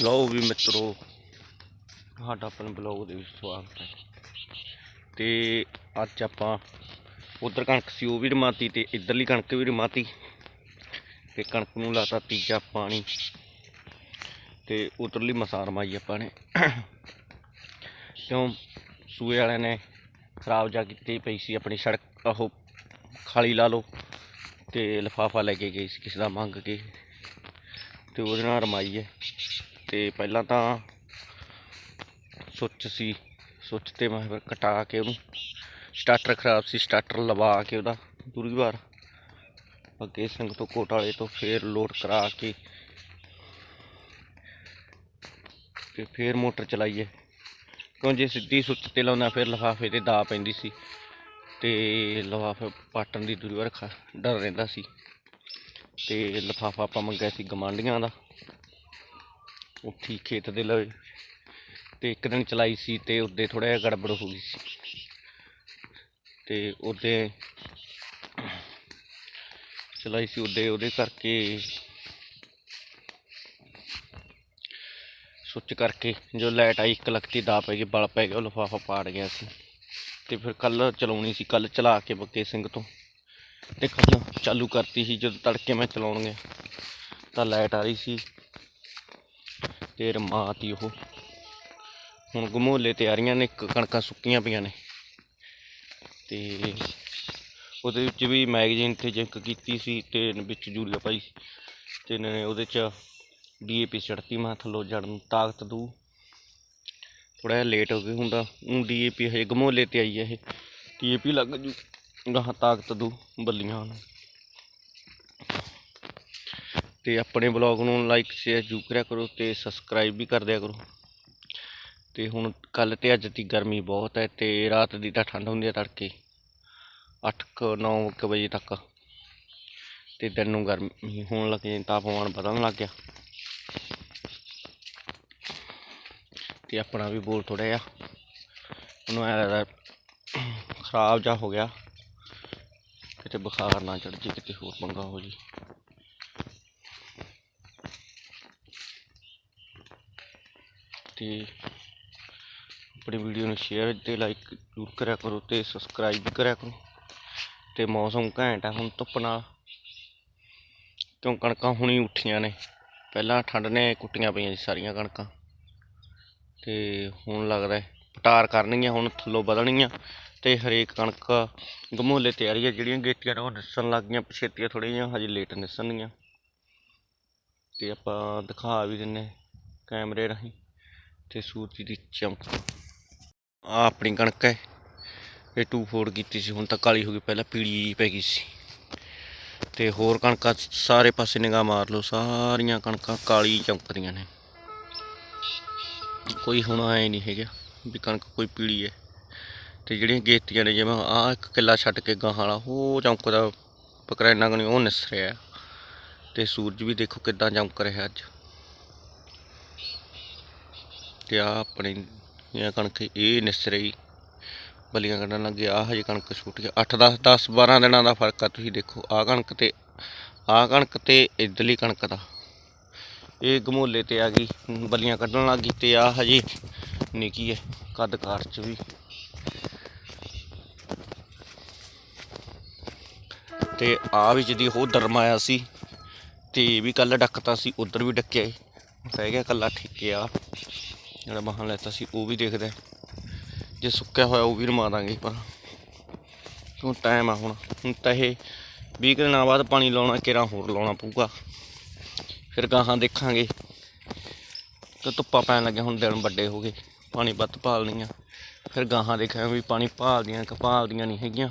ਲਓ ਵੀ ਮਿੱਤਰੋ ਤੁਹਾਡਾ ਆਪਣੇ ਬਲੌਗ ਦੇ ਵਿੱਚ ਸਵਾਗਤ ਹੈ। ਤੇ ਅੱਜ ਆਪਾਂ ਉਧਰ ਕਣਕ ਸੀ, ਉਹ ਵੀ ਰਮਾਤੀ ਤੇ ਇੱਧਰਲੀ ਕਣਕ ਵੀ ਰਮਾਤੀ। ਤੇ ਕਣਕ ਨੂੰ ਲਾਤਾ ਤੀਜਾ ਪਾਣੀ। ਤੇ ਉਧਰਲੀ ਮਸਾਰ ਮਾਈ ਆਪਾਂ ਨੇ। ਕਿਉਂ? ਸੂਏ ਵਾਲਿਆਂ ਨੇ ਖਰਾਬ ਜਾ ਕੀਤੀ ਪਈ ਸੀ ਆਪਣੀ ਸੜਕ ਉਹ ਖਾਲੀ ਲਾ ਲਓ ਤੇ ਲਫਾਫਾ ਲੈ ਕੇ ਗਈ ਸੀ, ਕਿਸੇ ਦਾ ਮੰਗ ਕੇ। ਤੇ ਉਹਦੇ ਨਾਲ ਰਮਾਈ ਹੈ। ਤੇ ਪਹਿਲਾਂ ਤਾਂ ਸੁੱਚ ਸੀ, ਸੁੱਚ ਤੇ ਮੈਂ ਫਿਰ ਕਟਾ ਕੇ ਉਹਨੂੰ ਸਟਾਰਟਰ ਖਰਾਬ ਸੀ ਸਟਾਰਟਰ ਲਵਾ ਕੇ ਉਹਦਾ ਦੂਰੀ ਵਾਰ ਅੱਗੇ ਸਿੰਘ ਤੋਂ ਕੋਟ ਵਾਲੇ ਤੋਂ ਫੇਰ ਲੋਡ ਕਰਾ ਕੇ ਤੇ ਫੇਰ ਮੋਟਰ ਚਲਾਈਏ। ਕਿਉਂ ਜੇ ਸਿੱਧੀ ਸੁੱਚ ਤੇ ਲਾਉਂਦਾ ਫਿਰ ਲਫਾਫੇ ਤੇ ਦਾ ਪੈਂਦੀ ਸੀ ਤੇ ਲਫਾਫੇ ਪਾਟਣ ਦੀ ਦੂਰੀ ਵਾਰ ਡਰ ਰਹਿੰਦਾ ਸੀ ਤੇ ਲਫਾਫਾ ਆਪਾਂ ਮੰਗਿਆ ਸੀ ਗਮਾਂਡੀਆਂ ਦਾ। ਉੱਥੀ ਖੇਤ ਦੇ ਲਵੇ ਤੇ ਇੱਕ ਦਿਨ ਚਲਾਈ ਸੀ ਤੇ ਉਹਦੇ ਥੋੜਾ ਜਿਹਾ ਗੜਬੜ ਹੋ ਗਈ ਸੀ। ਤੇ ਉਹਦੇ ਚਲਾਈ ਸੀ ਉਹਦੇ ਉਹਦੇ ਕਰਕੇ ਸੁੱਚ ਕਰਕੇ ਜੋ ਲਾਈਟ ਆਈ, ਇੱਕ ਲਖਤੀ ਦਾ ਪੈ ਗਈ, ਬਲ ਪੈ ਗਿਆ, ਉਹ ਲਿਫਾਫਾ ਪਾੜ ਗਿਆ ਸੀ। ਤੇ ਫਿਰ ਕੱਲ ਚਲਾਉਣੀ ਸੀ ਕੱਲ ਚਲਾ ਕੇ ਬੱਕੇ ਸਿੰਘ ਤੋਂ। ਤੇ ਕੱਲ ਚਾਲੂ ਕਰਤੀ ਸੀ, ਜਦੋਂ ਤੜਕੇ ਮੈਂ ਚਲਾਉਣ ਗਿਆ, ਤਾਂ ਲਾਈਟ ਆ ਰਹੀ ਸੀ। ਤੇ ਰਮਾਤੀ ਉਹ। ਹੁਣ ਗਮੋਲੇ ਤਿਆਰੀਆਂ ਨੇ ਕਣਕਾਂ ਸੁੱਕੀਆਂ ਪਈਆਂ ਨੇ। ਤੇ ਉਹਦੇ ਵਿੱਚ ਵੀ ਮੈਗਜ਼ੀਨ ਤੇ ਜਿੰਕ ਕੀਤੀ ਸੀ ਤੇ ਵਿੱਚ ਯੂਰੀਆ ਪਾਈ। ਸੀ ਤੇ ਇਹਨਾਂ ਨੇ ਉਹਦੇ ਚ ਡੀਏਪੀ ਛੜਤੀ ਮਾਂ ਥੱਲੋਂ ਜੜ ਨੂੰ ਤਾਕਤ ਦੂ ਥੋੜਾ ਜਿਹਾ ਲੇਟ ਹੋ ਗਿਆ ਹੁੰਦਾ। ਉਹ ਡੀਏਪੀ ਹਜੇ ਗਮੋਲੇ ਤੇ ਆਈ ਹੈ ਇਹ। ਡੀਏਪੀ ਲੱਗ ਜੂ। ਗਾਹਾਂ ਤਾਕਤ ਦੂ ਬੱਲੀਆਂ ਨੂੰ। ਤੇ ਆਪਣੇ ਬਲੌਗ ਨੂੰ ਲਾਈਕ ਸ਼ੇਅਰ ਜ਼ਰੂਰ ਕਰਿਆ ਕਰੋ ਤੇ ਸਬਸਕ੍ਰਾਈਬ ਵੀ ਕਰ ਦਿਆ ਕਰੋ। ਤੇ ਹੁਣ ਕੱਲ ਤੇ ਅੱਜ ਦੀ ਗਰਮੀ ਬਹੁਤ ਹੈ ਤੇ ਰਾਤ ਦੀ ਤਾਂ ਠੰਡ ਹੁੰਦੀ ਹੈ ਤੜਕੇ 8 ਕੁ 9 ਕੁ ਵਜੇ ਤੱਕ। ਤੇ ਦਿਨ ਨੂੰ ਗਰਮੀ ਹੋਣ ਲੱਗ ਜਾਂਦੀ ਤਾਪਮਾਨ ਵਧਣ ਲੱਗ ਗਿਆ। ਤੇ ਆਪਣਾ ਵੀ ਬੋਲ ਥੋੜਾ ਜਿਹਾ। ਉਹਨੂੰ ਐ ਖਰਾਬ ਜਾ ਹੋ ਗਿਆ। ਕਿਤੇ ਬੁਖਾਰ ਨਾ ਚੜ ਜੇ ਕਿਤੇ ਹੋਰ ਪੰਗਾ ਹੋ ਜੀ ਤੇ ਆਪਣੀ ਵੀਡੀਓ ਨੂੰ ਸ਼ੇਅਰ ਤੇ ਲਾਈਕ ਜ਼ਰੂਰ ਕਰਿਆ ਕਰੋ ਤੇ ਸਬਸਕ੍ਰਾਈਬ ਵੀ ਕਰਿਆ ਕਰੋ। ਤੇ ਮੌਸਮ ਘੈਂਟ ਆ, ਹੁਣ ਧੁੱਪ ਨਾਲ ਕਿਉਂ ਕਣਕਾਂ ਹੁਣੀ ਉੱਠੀਆਂ ਨੇ। ਪਹਿਲਾਂ ਠੰਡ ਨੇ ਕੁੱਟੀਆਂ ਪਈਆਂ ਸੀ ਸਾਰੀਆਂ ਕਣਕਾਂ। ਤੇ ਹੁਣ ਲੱਗਦਾ ਪਟਾਰ ਕਰਨਗੀਆਂ ਹੁਣ ਥੱਲੋਂ ਵਧਣਗੀਆਂ ਤੇ ਹਰੇਕ ਕਣਕ ਗਮੋਲੇ ਤਿਆਰੀ ਹੈ ਜਿਹੜੀਆਂ ਗੇਤੀਆਂ ਨੇ ਉਹ ਨਿਸਣ ਲੱਗ ਗਈਆਂ ਪਛੇਤੀਆਂ ਥੋੜ੍ਹੀਆਂ ਜਿਹੀਆਂ, ਹਜੇ ਲੇਟ ਨਿਸਣਗੀਆਂ। ਤੇ ਆਪਾਂ ਦਿਖਾ ਵੀ ਦਿੰਨੇ ਕੈਮਰੇ ਰਾਹੀਂ। ਤੇ ਸੂਰਜ ਦੀ ਚਮਕ। ਆ ਆਪਣੀ ਕਣਕ ਹੈ। ਇਹ ਟੂ ਫੋਰ ਕੀਤੀ ਸੀ। ਹੁਣ ਤਾਂ ਕਾਲੀ ਹੋ ਗਈ। ਪਹਿਲਾਂ ਪੀਲੀ ਪੈ ਗਈ ਸੀ। ਤੇ ਹੋਰ ਕਣਕਾਂ ਸਾਰੇ ਪਾਸੇ ਨਿਗਾਹ ਮਾਰ ਲਓ। ਸਾਰੀਆਂ ਕਣਕਾਂ ਕਾਲੀ ਚਮਕਦੀਆਂ ਨੇ। ਕੋਈ ਹੁਣ ਆਏ ਨਹੀਂ ਹੈਗਾ ਵੀ ਕਣਕ ਕੋਈ ਪੀਲੀ ਹੈ। ਤੇ ਜਿਹੜੀਆਂ ਗੇਤੀਆਂ ਨੇ ਜਿਵੇਂ ਆ ਇੱਕ ਕਿੱਲਾ ਛੱਡ ਕੇ ਗਾਹਾਂ ਵਾਲਾ, ਉਹ ਚਮਕਦਾ ਪਕਰੈਨਾ ਕਣੀ ਉਹ ਨਿਸ ਰਿਹਾ ਤੇ ਸੂਰਜ ਵੀ ਦੇਖੋ ਕਿੱਦਾਂ ਚਮਕ ਰਿਹਾ ਅੱਜ। ਤੇ ਆ ਆਪਣੀ ਇਹ ਕਣਕ ਇਹ ਨਿਸ ਬਲੀਆਂ ਕੱਢਣ ਲੱਗੇ ਆ ਹਜੇ ਕਣਕ ਛੁੱਟ ਗਿਆ। 8 10 10 12 ਦਿਨਾਂ ਦਾ ਫ਼ਰਕ ਆ, ਤੁਸੀਂ ਦੇਖੋ ਆ ਕਣਕ ਤੇ ਆ ਕਣਕ ਤੇ ਇਧਰਲੀ ਕਣਕ ਦਾ। ਇਹ ਗਮੋਲੇ ਤੇ ਆ ਗਈ, ਬਲੀਆਂ ਕੱਢਣ ਲੱਗ ਗਈ ਤੇ ਆ ਹਜੇ ਨਿੱਕੀ ਹੈ, ਕੱਦ ਕਾਰ ਚ ਵੀ। ਤੇ ਆ ਵੀ ਜਿਹਦੀ ਉਹ ਦਰਮਾਇਆ ਸੀ, ਤੇ ਇਹ ਵੀ ਕੱਲ ਡੱਕਤਾ ਸੀ, ਉਧਰ ਵੀ ਡੱਕਿਆ ਏ। ਰਹਿ ਗਿਆ ਕੱਲਾ ਠਿੱਕਿਆ ਜਿਹੜਾ ਬਾਹਾਂ ਲੈਤਾ ਸੀ, ਉਹ ਵੀ ਦੇਖਦਾ ਜੇ ਸੁੱਕਿਆ ਹੋਇਆ, ਉਹ ਵੀ ਰਮਾ ਦਾਂਗੇ ਪਰ ਹੁਣ ਟਾਈਮ ਆ ਹੁਣ? ਹੁਣ ਤਾਂ ਇਹ 20 ਕੁ ਦਿਨਾਂ ਬਾਅਦ ਪਾਣੀ ਲਾਉਣਾ, ਕਿਹੜਾ ਹੋਰ ਲਾਉਣਾ ਪਊਗਾ? ਫਿਰ ਗਾਹਾਂ ਦੇਖਾਂਗੇ। ਤਾਂ ਧੁੱਪਾਂ ਪੈਣ ਲੱਗਿਆ, ਹੁਣ ਦਿਨ ਵੱਡੇ ਹੋ ਗਏ। ਪਾਣੀ ਵੱਧ ਭਾਲਣੀਆਂ। ਫਿਰ ਗਾਹਾਂ ਦੇਖਾਂਗੇ ਵੀ ਪਾਣੀ ਭਾਲਦੀਆਂ ਕਿ ਭਾਲਦੀਆਂ ਨਹੀਂ ਹੈਗੀਆਂ।